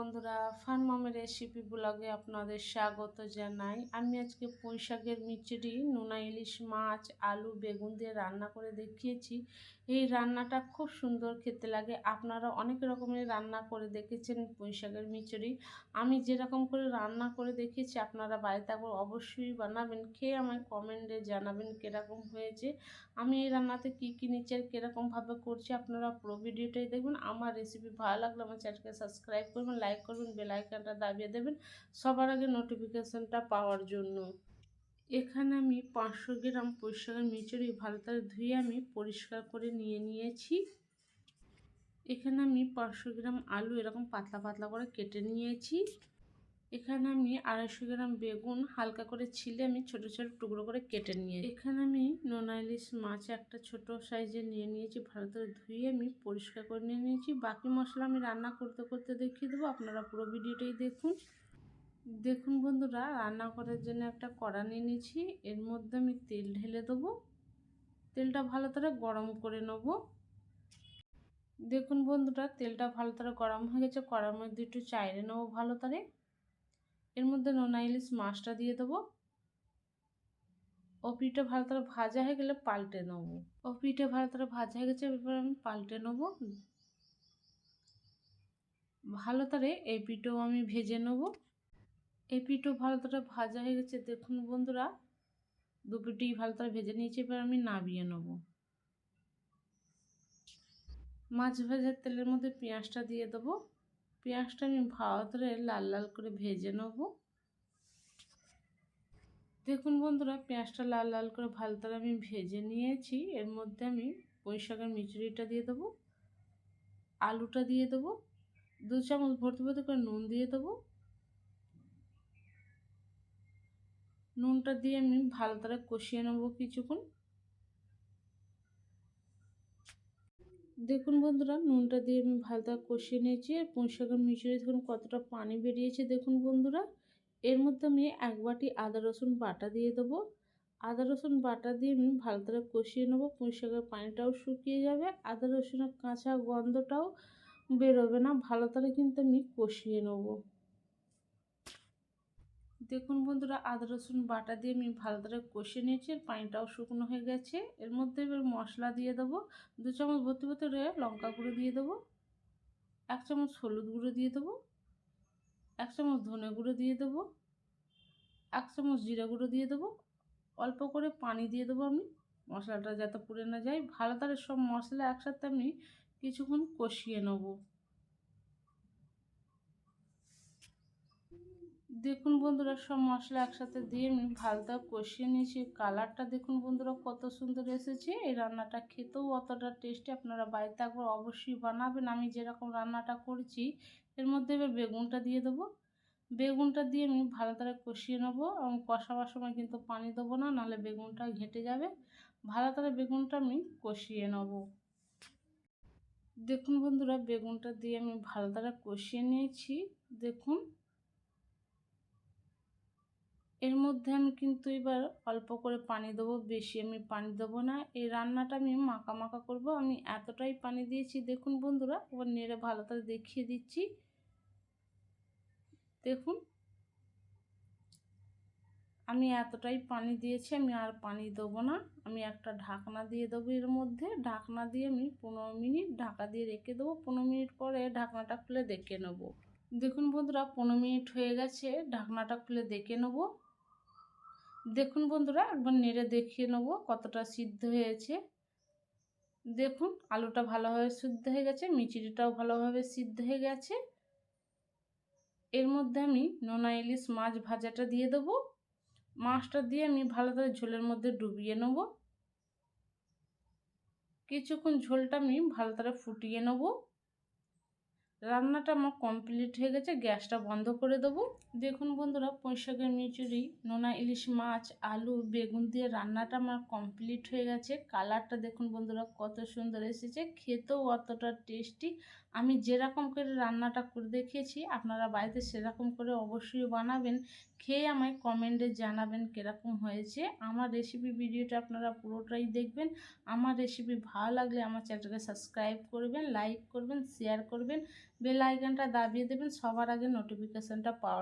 বন্ধুরা, ফান মামের রেসিপি ব্লগে আপনাদের স্বাগত জানাই। আমি আজকে পুঁই শাকের মিচড়ি নোনা ইলিশ মাছ, আলু, বেগুন দিয়ে রান্না করে দেখিয়েছি। এই রান্নাটা খুব সুন্দর খেতে লাগে। আপনারা অনেক রকমের রান্না করে দেখেছেন পুঁই শাকের মিচড়ি আমি যেরকম করে রান্না করে দেখিয়েছি, আপনারা বাড়িতে একবার অবশ্যই বানাবেন। খেয়ে আমায় কমেন্টে জানাবেন কীরকম হয়েছে। আমি এই রান্নাতে কী কী নিচ্ছি আর কীরকমভাবে করছি, আপনারা পুরো ভিডিওটাই দেখবেন। আমার রেসিপি ভালো লাগলে আমার চ্যানেলকে সাবস্ক্রাইব করবেন লাইক করবেন বেল আইকনটা দাবিয়ে দেবেন, সবার আগে নোটিফিকেশানটা পাওয়ার জন্য। এখানে আমি পাঁচশো গ্রাম পরিষ্কার মিচুরি ভালো করে ধুয়ে আমি পরিষ্কার করে নিয়ে নিয়েছি। এখানে আমি পাঁচশো গ্রাম আলু এরকম পাতলা পাতলা করে কেটে নিয়েছি। এখানে আমি আড়াইশো গ্রাম বেগুন হালকা করে ছিলে আমি ছোট ছোট টুকরো করে কেটে নিয়ে এখানে আমি নোনা ইলিশ মাছ একটা ছোট সাইজে নিয়ে নিয়েছি ভালো করে ধুয়ে আমি পরিষ্কার করে নিয়ে নিয়েছি। বাকি মশলা আমি রান্না করতে করতে দেখিয়ে দেবো, আপনারা পুরো ভিডিওটাই দেখুন। দেখুন বন্ধুরা, রান্না করার জন্য একটা কড়া নিয়ে নিয়েছি, এর মধ্যে আমি তেল ঢেলে দেবো। তেলটা ভালো করে গরম করে নেব। দেখুন বন্ধুরা, তেলটা ভালো করে গরম হয়ে গেছে, কড়ার মধ্যে একটু চাইরে নেব ভালো করে এর মধ্যে নোনা ইলিশ মাছটা দিয়ে দেবো। ও পিঠে ভালো করে ভাজা হয়ে গেলে পাল্টে নেব। ও পিঠে ভালো করে ভাজা হয়ে গেছে, এবার আমি পাল্টে নেব। ভালো করে এই পিঠেও আমি ভেজে নেব। এই পিঠেও ভালো করে ভাজা হয়ে গেছে। দেখুন বন্ধুরা, দু পিঠি ভালো করে ভেজে নিয়েছি, এবার আমি নাবিয়ে নেব। মাছ ভাজার তেলের মধ্যে পেঁয়াজটা দিয়ে দেবো। পেঁয়াজটা আমি ভালো করে লাল লাল করে ভেজে নেব। দেখুন বন্ধুরা, পেঁয়াজটা লাল লাল করে ভালো করে আমি ভেজে নিয়েছি। এর মধ্যে আমি শাকের মিচুরিটা দিয়ে দেবো, আলুটা দিয়ে দেবো, দু চামচ ভর্তি ভর্তি করে নুন দিয়ে দেবো। নুনটা দিয়ে আমি ভালো করে কষিয়ে নেব কিছুক্ষণ। দেখুন বন্ধুরা, নুনটা দিয়ে আমি ভালো কষিয়ে নিয়েছি আর পুঁই শাকের মিশিয়ে দেখুন কতটা পানি বেরিয়েছে। দেখুন বন্ধুরা, এর মধ্যে আমি এক বাটি আদা রসুন বাটা দিয়ে দেবো। আদা রসুন বাটা দিয়ে আমি ভালো করে কষিয়ে নেব। পুঁই শাকের পানিটাও শুকিয়ে যাবে, আদা রসুনের কাঁচা গন্ধটাও বেরোবে না। ভালো করে কিন্তু আমি কষিয়ে নেব। দেখুন বন্ধুরা, আদা, রসুন বাটা দিয়ে আমি ভালো করে কষে নিয়েছি পানিটাও শুকনো হয়ে গেছে। এর মধ্যে এবার মশলা দিয়ে দেবো। দু চামচ ভর্তি ভর্তি লঙ্কা গুঁড়ো দিয়ে দেবো। এক চামচ হলুদ গুঁড়ো দিয়ে দেবো। এক চামচ ধনে গুঁড়ো দিয়ে দেবো। এক চামচ জিরা গুঁড়ো দিয়ে দেবো। অল্প করে পানি দিয়ে দেবো আমি। মশলাটা যাতে পুড়ে না যায়। ভালো করে সব মশলা একসাথে আমি কিছুক্ষণ কষিয়ে নেব। দেখুন বন্ধুরা, সব মশলা একসাথে দিয়ে আমি ভালটা কষিয়ে নিয়েছি। কালারটা দেখুন বন্ধুরা, কত সুন্দর এসেছে। এই রান্নাটা খেতেও অতটা টেস্টি আপনারা বাড়িতে একবার অবশ্যই বানাবেন। আমি যেরকম রান্নাটা করছি, এর মধ্যে এবার বেগুনটা দিয়ে দেবো। বেগুনটা দিয়ে আমি ভালো করে কষিয়ে নেব। এবং কষাবার সময় কিন্তু পানি দেবো না, নাহলে বেগুনটা ঘেটে যাবে। ভালো করে বেগুনটা আমি কষিয়ে নেব। দেখুন বন্ধুরা, বেগুনটা দিয়ে আমি ভালো করে কষিয়ে নিয়েছি। দেখুন এর মধ্যে আমি কিন্তু এবার অল্প করে পানি দেবো, বেশি আমি পানি দেবো না। এই রান্নাটা আমি মাখা মাখা করব। আমি এতটাই পানি দিয়েছি, দেখুন বন্ধুরা, এবার নেড়ে ভালো করে দেখিয়ে দিচ্ছি। দেখুন, আমি এতটাই পানি দিয়েছি, আমি আর পানি দেবো না। আমি একটা ঢাকনা দিয়ে দেবো এর মধ্যে। ঢাকনা দিয়ে আমি পনেরো মিনিট ঢাকা দিয়ে রেখে দেবো। পনেরো মিনিট পরে ঢাকনাটা খুলে দেখে নেব। দেখুন বন্ধুরা, পনেরো মিনিট হয়ে গেছে, ঢাকনাটা খুলে দেখে নেব। দেখুন বন্ধুরা, একবার নেড়ে দেখিয়ে নেব কতটা সিদ্ধ হয়েছে। দেখুন, আলুটা ভালোভাবে সিদ্ধ হয়ে গেছে মিচিড়িটাও ভালোভাবে সিদ্ধ হয়ে গেছে। এর মধ্যে আমি নোনা ইলিশ মাছ ভাজাটা দিয়ে দেবো। মাছটা দিয়ে আমি ভালো করে ঝোলের মধ্যে ডুবিয়ে নেব। কিছুক্ষণ ঝোলটা আমি ভালো করে ফুটিয়ে নেব। রান্নাটা আমার কমপ্লিট হয়ে গেছে, গ্যাসটা বন্ধ করে দেবো। দেখুন বন্ধুরা পুঁইশাকের মিচুরি, নোনা ইলিশ মাছ, আলু, বেগুন দিয়ে রান্নাটা আমার কমপ্লিট হয়ে গেছে। কালারটা দেখুন বন্ধুরা, কত সুন্দর এসেছে, খেতেও অতটা টেস্টি আমি যেরকম করে রান্নাটা করে দেখিয়েছি, আপনারা বাড়িতে সেরকম করে অবশ্যই বানাবেন। খেয়ে আমায় কমেন্টে জানাবেন কীরকম হয়েছে। আমার রেসিপি ভিডিওটা আপনারা পুরোটাই দেখবেন। আমার রেসিপি ভালো লাগলে আমার চ্যানেলটাকে সাবস্ক্রাইব করবেন লাইক করবেন শেয়ার করবেন। বেল আইকনটা দাবিয়ে দেবেন সবার আগে নোটিফিকেশনটা পাওয়ার